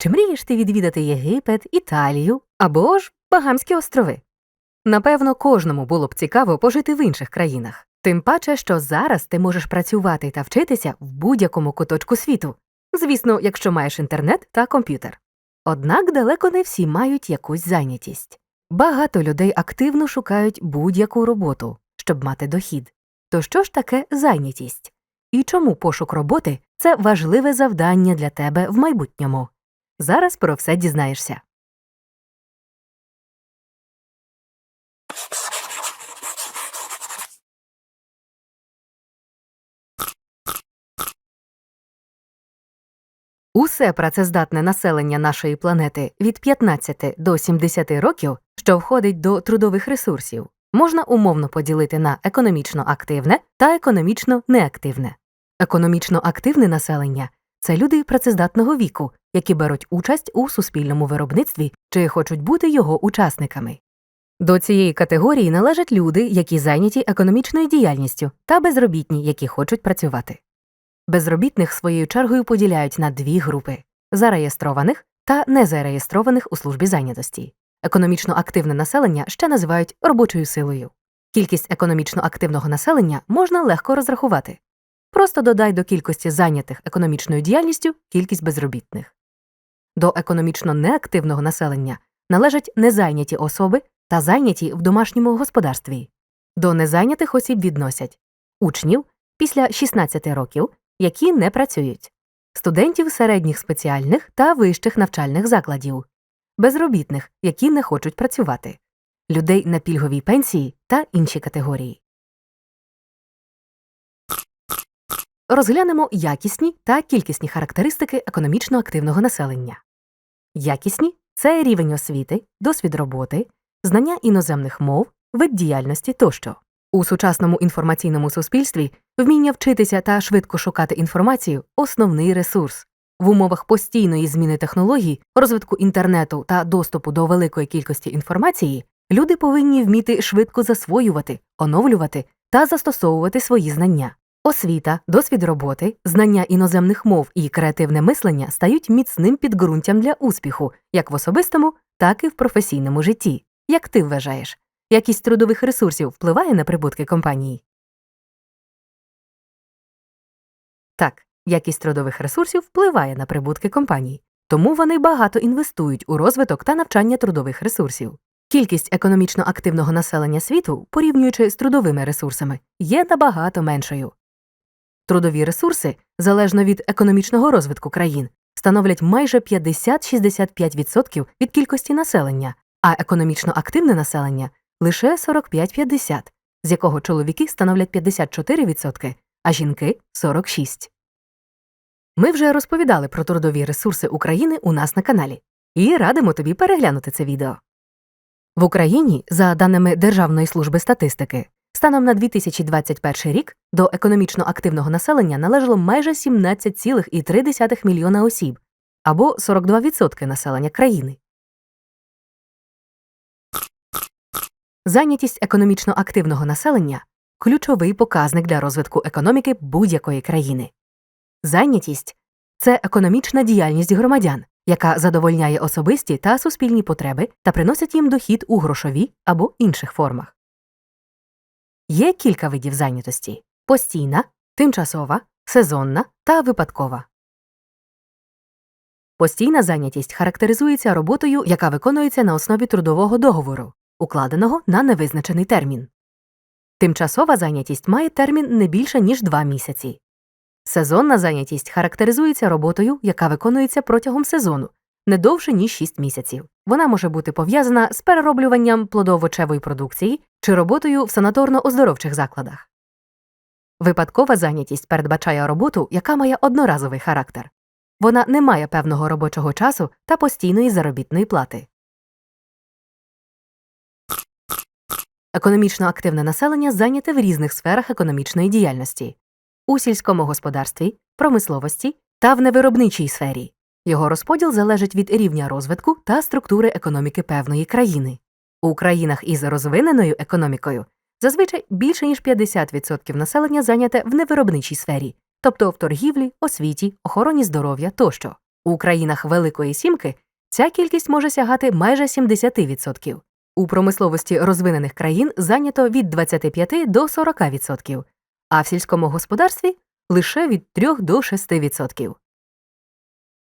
Чи мрієш ти відвідати Єгипет, Італію або ж Багамські острови? Напевно, кожному було б цікаво пожити в інших країнах. Тим паче, що зараз ти можеш працювати та вчитися в будь-якому куточку світу. Звісно, якщо маєш інтернет та комп'ютер. Однак далеко не всі мають якусь зайнятість. Багато людей активно шукають будь-яку роботу, щоб мати дохід. То що ж таке зайнятість? І чому пошук роботи це важливе завдання для тебе в майбутньому? Зараз про все дізнаєшся. Усе працездатне населення нашої планети від 15 до 70 років, що входить до трудових ресурсів, можна умовно поділити на економічно активне та економічно неактивне. Економічно активне населення це люди працездатного віку, які беруть участь у суспільному виробництві чи хочуть бути його учасниками. До цієї категорії належать люди, які зайняті економічною діяльністю, та безробітні, які хочуть працювати. Безробітних своєю чергою поділяють на дві групи зареєстрованих та незареєстрованих у службі зайнятості. Економічно активне населення ще називають робочою силою. Кількість економічно активного населення можна легко розрахувати. Просто додай до кількості зайнятих економічною діяльністю кількість безробітних. До економічно неактивного населення належать незайняті особи та зайняті в домашньому господарстві. До незайнятих осіб відносять учнів після 16 років, які не працюють, студентів середніх спеціальних та вищих навчальних закладів, безробітних, які не хочуть працювати, людей на пільговій пенсії та інші категорії. Розглянемо якісні та кількісні характеристики економічно активного населення. Якісні це рівень освіти, досвід роботи, знання іноземних мов, вид діяльності тощо. У сучасному інформаційному суспільстві вміння вчитися та швидко шукати інформацію основний ресурс. В умовах постійної зміни технологій, розвитку інтернету та доступу до великої кількості інформації, люди повинні вміти швидко засвоювати, оновлювати та застосовувати свої знання. Освіта, досвід роботи, знання іноземних мов і креативне мислення стають міцним підґрунтям для успіху як в особистому, так і в професійному житті. Як ти вважаєш, якість трудових ресурсів впливає на прибутки компанії? Так, якість трудових ресурсів впливає на прибутки компаній, тому вони багато інвестують у розвиток та навчання трудових ресурсів. Кількість економічно активного населення світу, порівнюючи з трудовими ресурсами, є набагато меншою. Трудові ресурси, залежно від економічного розвитку країн, становлять майже 50-65% від кількості населення, а економічно активне населення лише 45-50%, з якого чоловіки становлять 54%, а жінки 46%. Ми вже розповідали про трудові ресурси України у нас на каналі і радимо тобі переглянути це відео. В Україні, за даними Державної служби статистики, станом на 2021 рік до економічно активного населення належало майже 17,3 мільйона осіб або 42% населення країни. Зайнятість економічно активного населення ключовий показник для розвитку економіки будь-якої країни. Зайнятість це економічна діяльність громадян, яка задовольняє особисті та суспільні потреби та приносить їм дохід у грошовій або інших формах. Є кілька видів зайнятості постійна, тимчасова, сезонна та випадкова. Постійна зайнятість характеризується роботою, яка виконується на основі трудового договору, укладеного на невизначений термін. Тимчасова зайнятість має термін не більше ніж два місяці. Сезонна зайнятість характеризується роботою, яка виконується протягом сезону, не довше ніж 6 місяців. Вона може бути пов'язана з перероблюванням плодово-овочевої продукції чи роботою в санаторно-оздоровчих закладах. Випадкова зайнятість передбачає роботу, яка має одноразовий характер. Вона не має певного робочого часу та постійної заробітної плати. Економічно активне населення зайняте в різних сферах економічної діяльності у сільському господарстві, промисловості та в невиробничій сфері. Його розподіл залежить від рівня розвитку та структури економіки певної країни. У країнах із розвиненою економікою зазвичай більше ніж 50% населення зайняте в невиробничій сфері, тобто в торгівлі, освіті, охороні здоров'я тощо. У країнах Великої Сімки ця кількість може сягати майже 70%. У промисловості розвинених країн зайнято від 25 до 40%, а в сільському господарстві лише від 3 до 6%.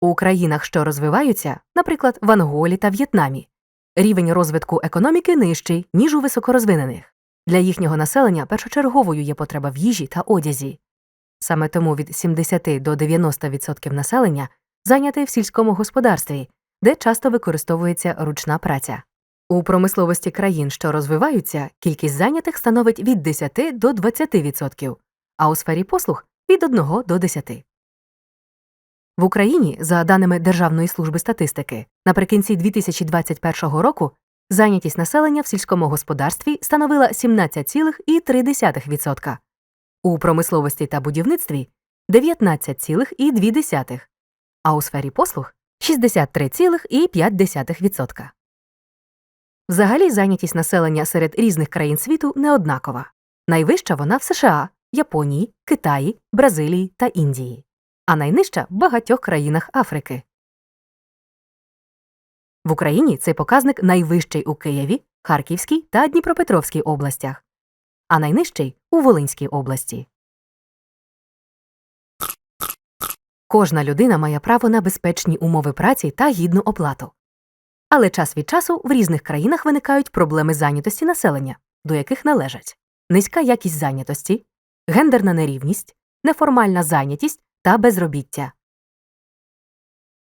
У країнах, що розвиваються, наприклад, в Анголі та В'єтнамі, рівень розвитку економіки нижчий, ніж у високорозвинених. Для їхнього населення першочерговою є потреба в їжі та одязі. Саме тому від 70 до 90% населення зайняте в сільському господарстві, де часто використовується ручна праця. У промисловості країн, що розвиваються, кількість зайнятих становить від 10 до 20%, а у сфері послуг від 1 до 10. В Україні, за даними Державної служби статистики, наприкінці 2021 року зайнятість населення в сільському господарстві становила 17,3%, у промисловості та будівництві 19,2%, а у сфері послуг 63,5%. Взагалі зайнятість населення серед різних країн світу неоднакова. Найвища вона в США, Японії, Китаї, Бразилії та Індії, а найнижча в багатьох країнах Африки. В Україні цей показник найвищий у Києві, Харківській та Дніпропетровській областях, а найнижчий у Волинській області. Кожна людина має право на безпечні умови праці та гідну оплату. Але час від часу в різних країнах виникають проблеми зайнятості населення, до яких належать низька якість зайнятості, гендерна нерівність, неформальна зайнятість та безробіття.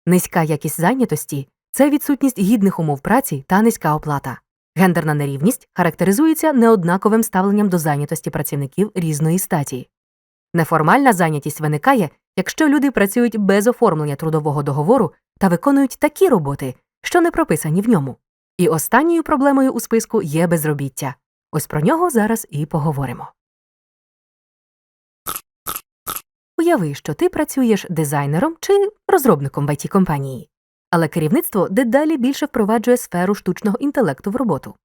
Низька якість зайнятості це відсутність гідних умов праці та низька оплата. Гендерна нерівність характеризується неоднаковим ставленням до зайнятості працівників різної статі. Неформальна зайнятість виникає, якщо люди працюють без оформлення трудового договору та виконують такі роботи, що не прописані в ньому. І останньою проблемою у списку є безробіття. Ось про нього зараз і поговоримо. Уяви, що ти працюєш дизайнером чи розробником в it компанії але керівництво дедалі більше впроваджує сферу штучного інтелекту в роботу.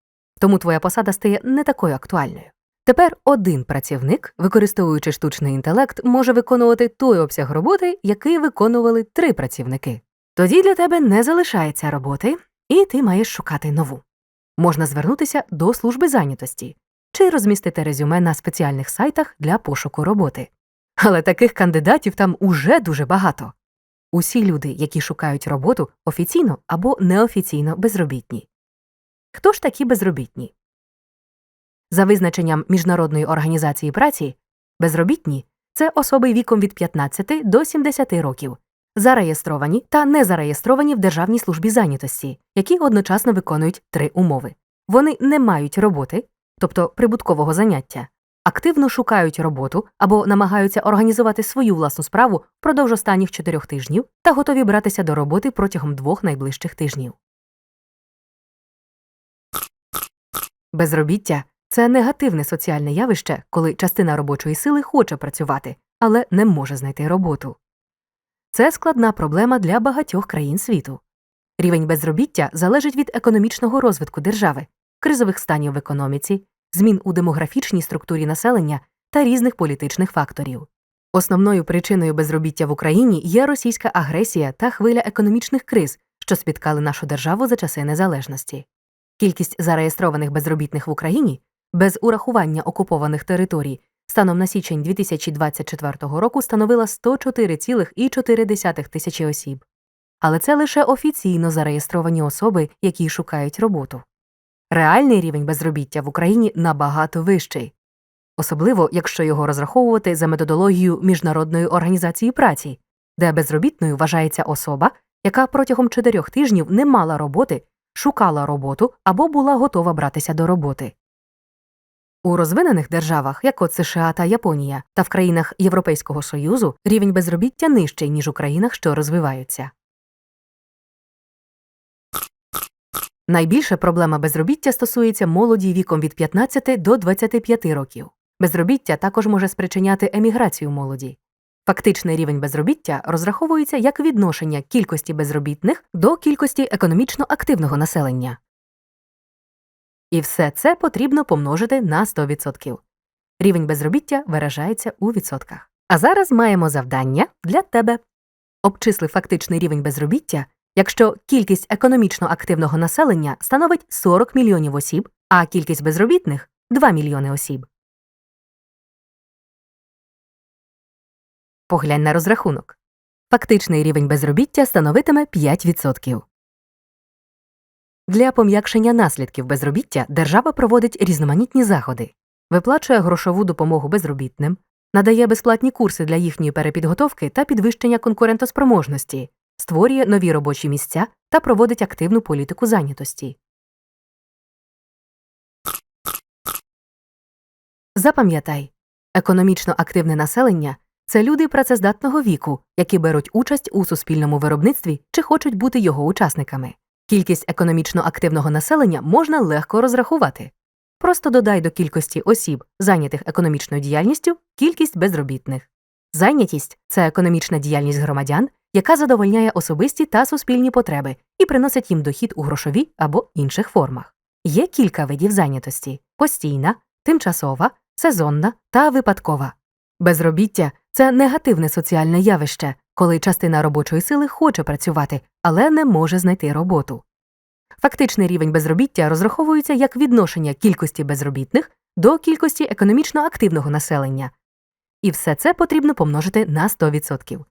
Тому твоя посада стає не такою актуальною. Тепер один працівник, використовуючи штучний інтелект, може виконувати той обсяг роботи, який виконували три працівники. Тоді для тебе не залишається роботи, і ти маєш шукати нову. Можна звернутися до служби зайнятості чи розмістити резюме на спеціальних сайтах для пошуку роботи. Але таких кандидатів там уже дуже багато. Усі люди, які шукають роботу, офіційно або неофіційно безробітні. Хто ж такі безробітні? За визначенням Міжнародної організації праці, безробітні це особи віком від 15 до 70 років, зареєстровані та не зареєстровані в Державній службі зайнятості, які одночасно виконують три умови. Вони не мають роботи, тобто прибуткового заняття, активно шукають роботу або намагаються організувати свою власну справу впродовж останніх чотирьох тижнів та готові братися до роботи протягом двох найближчих тижнів. Безробіття це негативне соціальне явище, коли частина робочої сили хоче працювати, але не може знайти роботу. Це складна проблема для багатьох країн світу. Рівень безробіття залежить від економічного розвитку держави, кризових станів в економіці, змін у демографічній структурі населення та різних політичних факторів. Основною причиною безробіття в Україні є російська агресія та хвиля економічних криз, що спіткали нашу державу за часи незалежності. Кількість зареєстрованих безробітних в Україні без урахування окупованих територій станом на січень 2024 року становила 104,4 тисячі осіб. Але це лише офіційно зареєстровані особи, які шукають роботу. Реальний рівень безробіття в Україні набагато вищий, особливо якщо його розраховувати за методологією Міжнародної організації праці, де безробітною вважається особа, яка протягом чотирьох тижнів не мала роботи, шукала роботу або була готова братися до роботи. У розвинених державах, як от США та Японія, та в країнах Європейського Союзу рівень безробіття нижчий, ніж у країнах, що розвиваються. Найбільша проблема безробіття стосується молоді віком від 15 до 25 років. Безробіття також може спричиняти еміграцію молоді. Фактичний рівень безробіття розраховується як відношення кількості безробітних до кількості економічно активного населення. І все це потрібно помножити на 100%. Рівень безробіття виражається у відсотках. А зараз маємо завдання для тебе. обчисли фактичний рівень безробіття, якщо кількість економічно активного населення становить 40 мільйонів осіб, а кількість безробітних 2 мільйони осіб. Поглянь на розрахунок. Фактичний рівень безробіття становитиме 5%. Для пом'якшення наслідків безробіття держава проводить різноманітні заходи, виплачує грошову допомогу безробітним, надає безплатні курси для їхньої перепідготовки та підвищення конкурентоспроможності, створює нові робочі місця та проводить активну політику зайнятості. Запам'ятай, економічно активне населення це люди працездатного віку, які беруть участь у суспільному виробництві чи хочуть бути його учасниками. Кількість економічно активного населення можна легко розрахувати. Просто додай до кількості осіб, зайнятих економічною діяльністю, кількість безробітних. Зайнятість це економічна діяльність громадян, яка задовольняє особисті та суспільні потреби і приносить їм дохід у грошовій або інших формах. Є кілька видів зайнятості: постійна, тимчасова, сезонна та випадкова. Безробіття це негативне соціальне явище, коли частина робочої сили хоче працювати, але не може знайти роботу. Фактичний рівень безробіття розраховується як відношення кількості безробітних до кількості економічно активного населення. І все це потрібно помножити на 100%.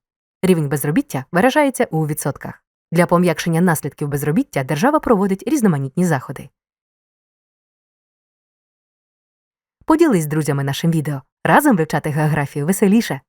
Рівень безробіття виражається у відсотках. Для пом'якшення наслідків безробіття держава проводить різноманітні заходи. Поділись з друзями нашим відео. Разом вивчати географію веселіше.